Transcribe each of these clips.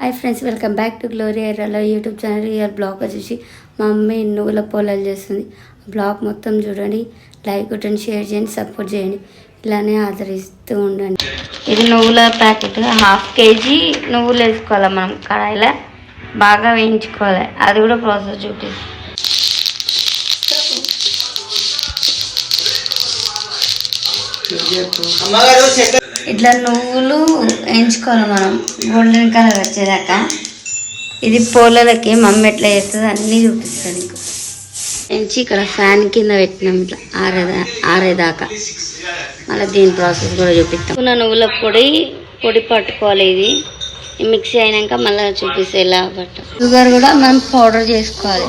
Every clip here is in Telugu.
Hi friends welcome back to glory ఏరియాలో యూట్యూబ్ ఛానల్ ఇయర్ బ్లాగ్ వచ్చేసి మా మమ్మీ నువ్వుల పొలాలు చేస్తుంది. బ్లాగ్ మొత్తం చూడండి లైక్ కొట్టండి షేర్ చేయండి సపోర్ట్ చేయండి. ఇలానే ఆదరిస్తూ ఉండండి. ఇది నువ్వుల ప్యాకెట్ హాఫ్ కేజీ నువ్వులు వేసుకోవాలి మనం కడాయిలో? బాగా వేయించుకోవాలి. అది కూడా ప్రాసెస్ చూపిస్తుంది అమ్మగారు ఇట్లా నువ్వులు వేయించుకోవాలి మనం. గోల్డెన్ కలర్ వచ్చేదాకా. ఇది పోలలకి మమ్మీ ఎట్లా చేస్తుంది అన్నీ చూపిస్తుంది నీకు. వేయించి ఇక్కడ ఫ్యాన్ కింద పెట్టినాం ఇట్లా ఆరేదా ఆరేదాకా. మళ్ళీ దీని ప్రాసెస్ కూడా చూపిస్తాం. ఉన్న నువ్వుల పొడి పొడి పట్టుకోవాలి ఇది. మిక్సీ అయినాక మళ్ళీ చూపిస్తే ఎలా పట్ట. షుగర్ కూడా మనం పౌడర్ చేసుకోవాలి.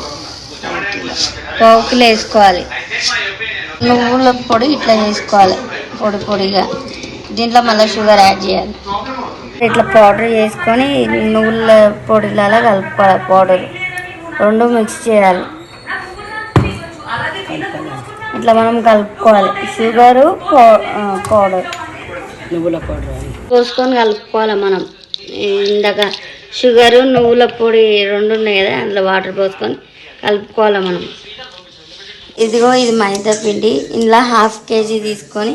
పావు వేసుకోవాలి. నువ్వుల పొడి ఇట్లా చేసుకోవాలి. పొడి పొడిగా. దీంట్లో మళ్ళీ షుగర్ యాడ్ చేయాలి. ఇట్లా పౌడర్ చేసుకొని నువ్వుల పొడిలాగా కలుపుకోవాలి పౌడర్. రెండు మిక్స్ చేయాలి. ఇట్లా మనం కలుపుకోవాలి. Sugar powder. నువ్వుల పౌడర్? పోసుకొని కలుపుకోవాలి మనం. ఇందాక షుగరు నువ్వుల పొడి రెండు ఉన్నాయి కదా అందులో వాటర్ పోసుకొని కలుపుకోవాలి మనం. ఇదిగో ఇది మైదా పిండి. ఇందులో హాఫ్ కేజీ తీసుకొని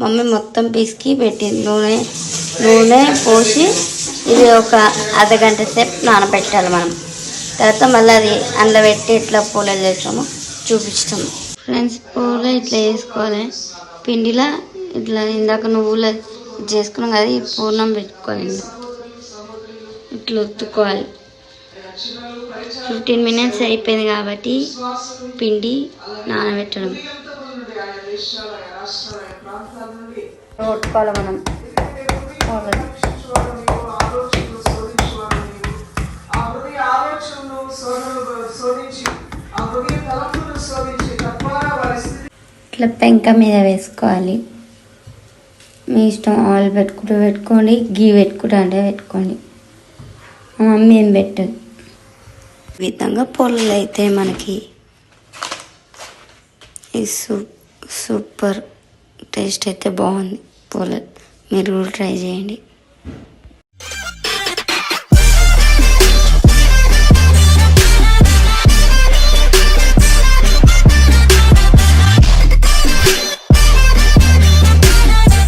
మమ్మీ మొత్తం పిసికి పెట్టింది. నూనె నూనె పోసి ఇది ఒక అర్ధగంట సేపు నానబెట్టాలి మనం. తర్వాత మళ్ళీ అది అందులో పెట్టి ఇట్లా పూలలు చేస్తామో చూపిస్తాము. ఫ్రెండ్స్ పూలు ఇట్లా వేసుకోవాలి. పిండిలా ఇట్లా ఇందాక నువ్వులు చేసుకున్నాం కదా ఈ పూర్ణం పెట్టుకోవాలి. ఇట్లా ఒత్తుకోవాలి ఫిఫ్టీన్ మినిట్స్ అయిపోయింది కాబట్టి పిండి నానబెట్టడం. మనం. ఇట్లా పెంక మీద వేసుకోవాలి. మీ ఇష్టం ఆయిల్ పెట్టుకుంటూ పెట్టుకోండి గీ పెట్టుకుంటూ అంటే పెట్టుకోండి. మా మమ్మీ ఏం పెట్టదు. ఈ విధంగా పొలలు అయితే మనకి ఈ సూప్ సూపర్ టేస్ట్ అయితే బాగుంది. పూల మీరు కూడా ట్రై చేయండి.